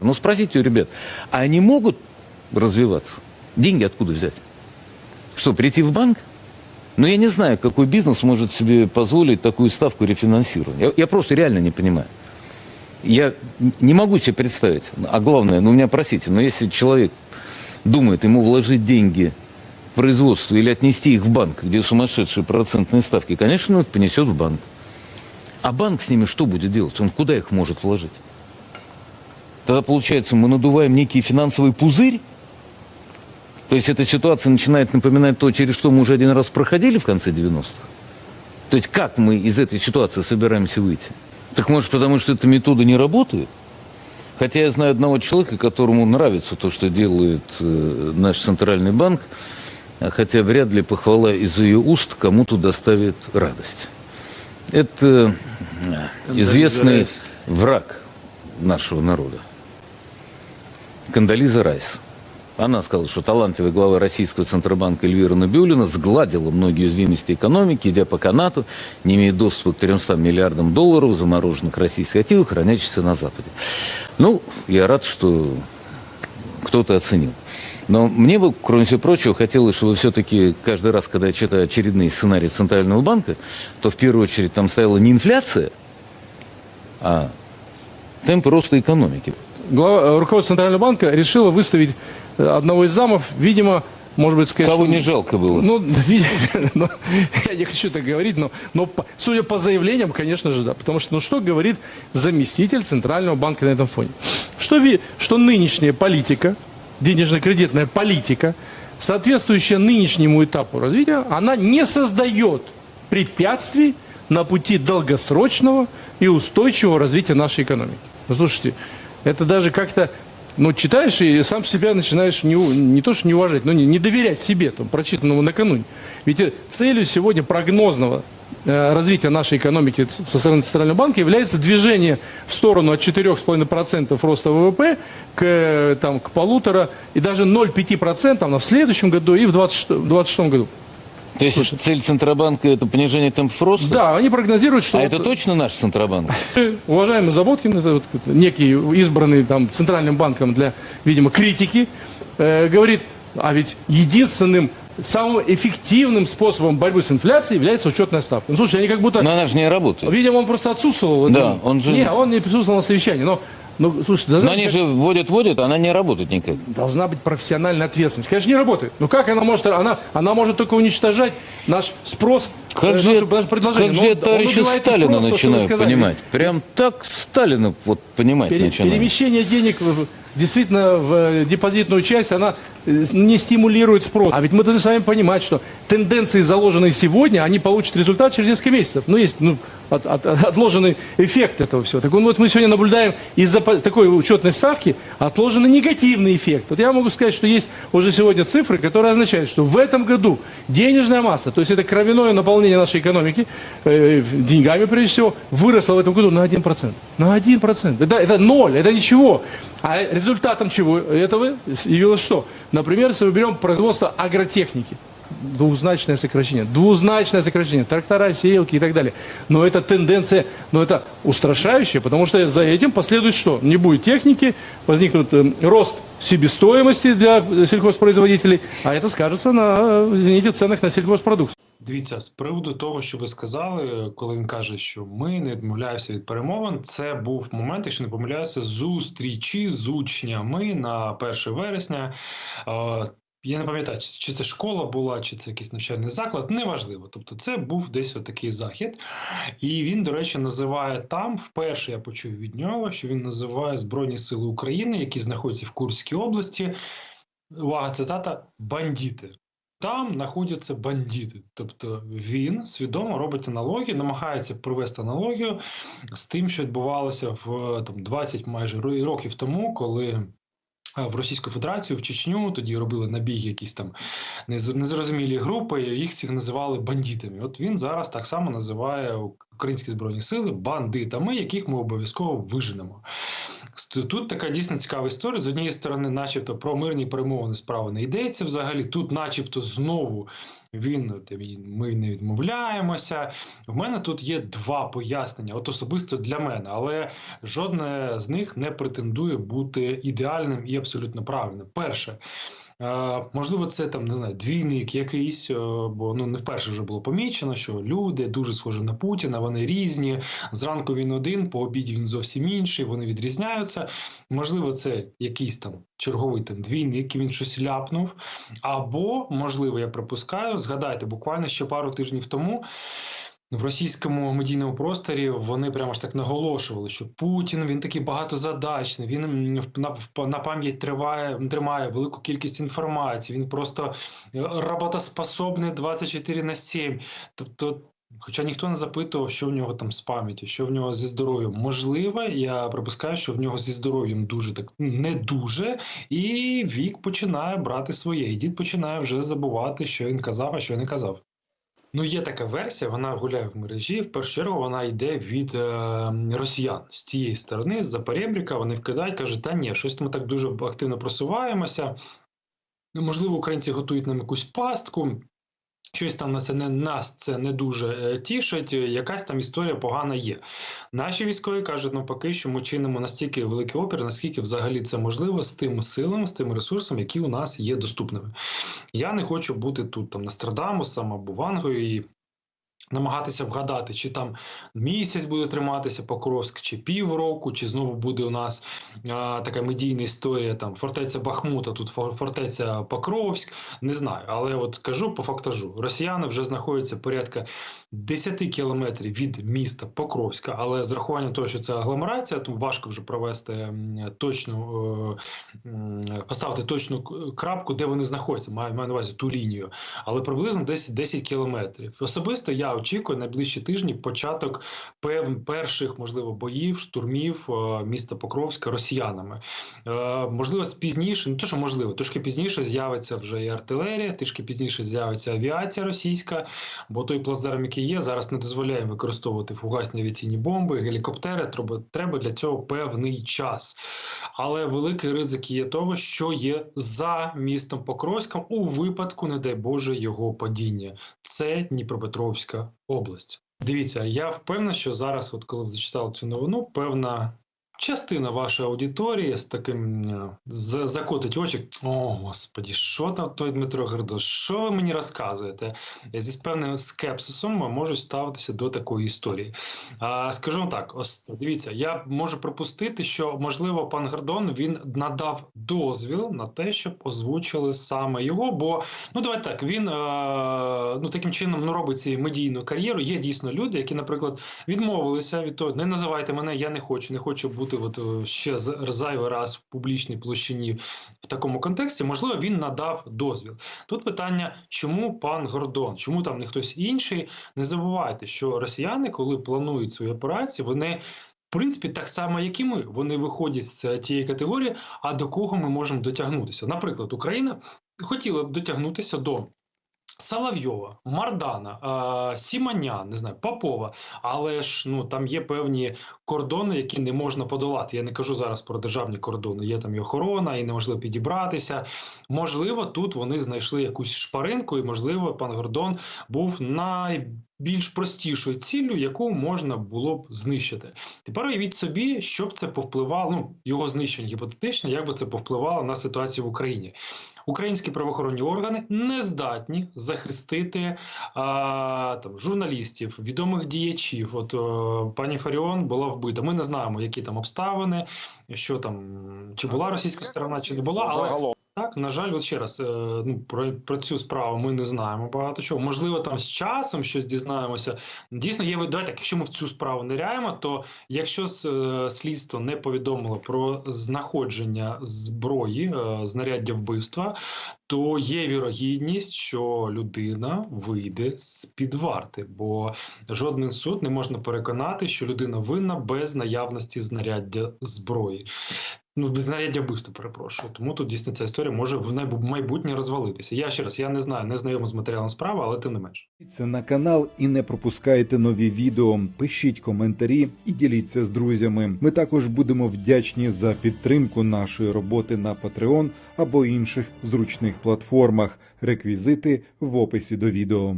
Ну спросите у ребят, а они могут развиваться? Деньги откуда взять? Что, прийти в банк? Ну, я не знаю, какой бизнес может себе позволить такую ставку рефинансирования. Я, я просто реально не понимаю. Я не могу себе представить. А главное, ну, меня простите, но если человек думает ему вложить деньги в производство или отнести их в банк, где сумасшедшие процентные ставки, конечно, он их понесет в банк. А банк с ними что будет делать? Он куда их может вложить? Тогда, получается, мы надуваем некий финансовый пузырь, то есть эта ситуация начинает напоминать то, через что мы уже один раз проходили в конце 90-х. То есть как мы из этой ситуации собираемся выйти? Так может потому, что эта метода не работает? Хотя я знаю одного человека, которому нравится то, что делает э, наш центральный банк, а хотя вряд ли похвала из ее уст кому-то доставит радость. Это э, известный враг нашего народа. Кандализа Райс. Она сказала, что талантливая глава российского Центробанка Эльвира Набиулина сгладила многие уязвимости экономики, идя по канату, не имея доступа к 300 миллиардам долларов замороженных российских активов, хранящихся на Западе. Ну, я рад, что кто-то оценил. Но мне бы, кроме всего прочего, хотелось, чтобы все-таки каждый раз, когда я читаю очередные сценарии Центрального банка, то в первую очередь там стояла не инфляция, а темпы роста экономики. Глава, э, руководство Центрального банка решило выставить э, одного из замов, видимо, может быть, сказать, Кого что- не жалко было? Ну, ви- ну, я не хочу так говорить, но, но судя по заявлениям, конечно же, да. Потому что, ну, что говорит заместитель Центрального банка на этом фоне? Что, ви- что нынешняя политика, денежно-кредитная политика, соответствующая нынешнему этапу развития, она не создает препятствий на пути долгосрочного и устойчивого развития нашей экономики. Ну, слушайте, это даже как-то ну, читаешь и сам себя начинаешь не, не то, что не уважать, но не, не доверять себе, там, прочитанному накануне. Ведь э, целью сегодня прогнозного э, развития нашей экономики со стороны Центрального банка является движение в сторону от 4,5% роста ВВП к, э, там, к полутора и даже 0,5% на в следующем году и в 2026 году. То есть цель Центробанка – это понижение темпов роста? Да, они прогнозируют, что... А вот- это точно наш Центробанк? Уважаемый Заботкин, это вот некий избранный там Центральным банком для, видимо, критики, э, говорит, а ведь единственным самым эффективным способом борьбы с инфляцией является учетная ставка. Ну, слушай, они как будто... Но она же не работает. Видимо, он просто отсутствовал. Да, он же- Не, он не присутствовал на совещании. Но, ну, слушай, должна, Но они быть- же вводят-вводят, она не работает никак. должна быть профессиональная ответственность. Конечно, не работает. Но как она может... Она, она может только уничтожать наш спрос, Как э, же, наше, наше предложение. как Но же я он- он товарища убивает и Сталина спрос, то, что вы начинаю сказали. понимать. Прям так Сталина вот понимать Пере- начинаю. перемещение денег в- действительно в э, депозитную часть, она э, не стимулирует спрос. А ведь мы должны с вами понимать, что тенденции, заложенные сегодня, они получат результат через несколько месяцев. Ну, есть ну, от- от- отложенный эффект этого всего. Так вот мы сегодня наблюдаем из-за такой учетной ставки отложенный негативный эффект. Вот я могу сказать, что есть уже сегодня цифры, которые означают, что в этом году денежная масса, то есть это кровяное наполнение нашей экономики, э, деньгами прежде всего, выросла в этом году на 1%. На 1%. Это, это ноль, это ничего. А результатом чего этого явилось что? Например, если мы берем производство агротехники, двузначное сокращение, двузначное сокращение, трактора, сеялки и так далее. Но это тенденция, но это устрашающая, потому что за этим последует что? Не будет техники, возникнет э, рост себестоимости для сельхозпроизводителей, а это скажется на, э, извините, ценах на сельхозпродукцию. Дивіться, з приводу того, що ви сказали, коли він каже, що ми не відмовляємося від перемовин, це був момент, якщо не помиляюся, зустрічі з учнями на 1 вересня. Е, Я не пам'ятаю, чи- це школа була, чи це якийсь навчальний заклад, неважливо. Тобто, це був десь отакий захід. І він, до речі, називає там, вперше я почув від нього, що він називає Збройні Сили України, які знаходяться в Курській області. Увага, цитата бандити. Там знаходяться бандити. Тобто він свідомо робить аналогію, намагається провести аналогію з тим, що відбувалося в там 20 майже років тому, коли. В Російську Федерацію, в Чечню тоді робили набіги якісь там незрозумілі групи, їх всіх називали бандитами. От він зараз так само називає українські збройні сили бандитами, яких ми обов'язково виженемо. Тут така дійсно цікава історія. З однієї сторони, начебто, про мирні перемовини справи не йдеться взагалі. Тут, начебто, знову він, ми не відмовляємося. В мене тут є два пояснення, от особисто для мене, але жодне з них не претендує бути ідеальним і абсолютно правильним. Перше. Можливо, це там не знаю, двійник якийсь, е, бо ну не вперше вже було помічено, що люди дуже схожі на Путіна, вони різні. Зранку він один, по обіді він зовсім інший, вони відрізняються. Можливо, це якийсь там черговий там двійник, він щось ляпнув. Або, можливо, я припускаю, згадайте, буквально ще пару тижнів тому. В російському медійному просторі вони прямо ж так наголошували, що Путін він такий багатозадачний, він на, на пам'ять триває, тримає велику кількість інформації, він просто е, роботоспособний 24 на 7. Тобто, хоча ніхто не запитував, що в нього там з пам'яттю, що в нього зі здоров'ям. Можливо, я припускаю, що в нього зі здоров'ям дуже так не дуже, і вік починає брати своє. І дід починає вже забувати, що він казав, а що не казав. Ну, є така версія, вона гуляє в мережі. В першу чергу вона йде від е, росіян з тієї сторони, з-за перебріка. Вони вкидають, кажуть, та ні, щось ми так дуже активно просуваємося. Можливо, українці готують нам якусь пастку. Щось там на це не нас це не дуже е, тішить. е, Якась там історія погана є. Наші військові кажуть, навпаки, що ми чинимо настільки великий опір, наскільки взагалі це можливо з тими силами, з тими ресурсами, які у нас є доступними. Я не хочу бути тут там Нострадамусом або Вангою і намагатися вгадати, чи там місяць буде триматися Покровськ, чи півроку, чи знову буде у нас а, така медійна історія, там фортеця Бахмута, тут фортеця Покровськ. Не знаю, але от кажу по фактажу. Росіяни вже знаходяться порядка 10 кілометрів від міста Покровська, але з рахуванням того, що це агломерація, то важко вже провести точну е, поставити точну крапку, де вони знаходяться. Маю, маю на увазі ту лінію, але приблизно десь 10 кілометрів. Особисто я очікую найближчі тижні початок перших, можливо, боїв, штурмів е, міста Покровська росіянами. Е, можливо, пізніше, не то, що можливо, трошки пізніше з'явиться вже і артилерія, трішки пізніше з'явиться авіація російська, бо той плацдарм, який є, зараз не дозволяє використовувати фугасні авіаційні бомби, гелікоптери. Треба, для цього певний час. Але великий ризик є того, що є за містом Покровськом у випадку, не дай Боже, його падіння. Це Дніпропетровська область. Дивіться, я впевнений, що зараз, от коли ви зачитали цю новину, певна частина вашої аудиторії з таким е, закотить очі. О, господі, що там той Дмитро Гердос? Що ви мені розказуєте? Зі певним скепсисом можу ставитися до такої історії. А, скажу так: ось дивіться, я можу припустити, що можливо пан Гордон він надав дозвіл на те, щоб озвучили саме його. Бо ну давайте так, він е, ну таким чином ну робить ці медійну кар'єру. Є дійсно люди, які, наприклад, відмовилися від того, не називайте мене, я не хочу, не хочу бути от е, ще зайвий раз в публічній площині в такому контексті. Можливо, він надав дозвіл. Тут питання, чому пан Гордон, чому там не хтось інший? Не забувайте, що росіяни, коли планують свої операції, вони. В принципі, так само, як і ми, вони виходять з тієї категорії, а до кого ми можемо дотягнутися. Наприклад, Україна хотіла б дотягнутися до Соловйова, Мардана, Сіманя, не знаю, Попова, але ж ну там є певні кордони, які не можна подолати. Я не кажу зараз про державні кордони. Є там і охорона, і неможливо підібратися. Можливо, тут вони знайшли якусь шпаринку, і можливо, пан Гордон був найбільш простішою ціллю, яку можна було б знищити. Тепер уявіть собі, що б це повпливало. Ну його знищення гіпотетично, як би це повпливало на ситуацію в Україні. Українські правоохоронні органи не здатні захистити а, там журналістів, відомих діячів. От о, пані Фаріон була вбита. Ми не знаємо, які там обставини, що там чи була російська сторона, чи не була, але. Так, на жаль, от ще раз, е, ну, про, про цю справу ми не знаємо багато чого. Можливо, там з часом щось дізнаємося. Дійсно, є давайте, якщо ми в цю справу ниряємо, то якщо е, слідство не повідомило про знаходження зброї, е, знаряддя вбивства, то є вірогідність, що людина вийде з під варти, бо жоден суд не можна переконати, що людина винна без наявності знаряддя зброї. Ну, знаряддя вбивства, перепрошую. Тому тут дійсно ця історія може в майбутнє розвалитися. Я ще раз я не знаю, не знайомий з матеріалом справи, але тим не менш. Підпишіться на канал і не пропускайте нові відео. Пишіть коментарі і діліться з друзями. Ми також будемо вдячні за підтримку нашої роботи на Patreon або інших зручних платформах. Реквізити в описі до відео.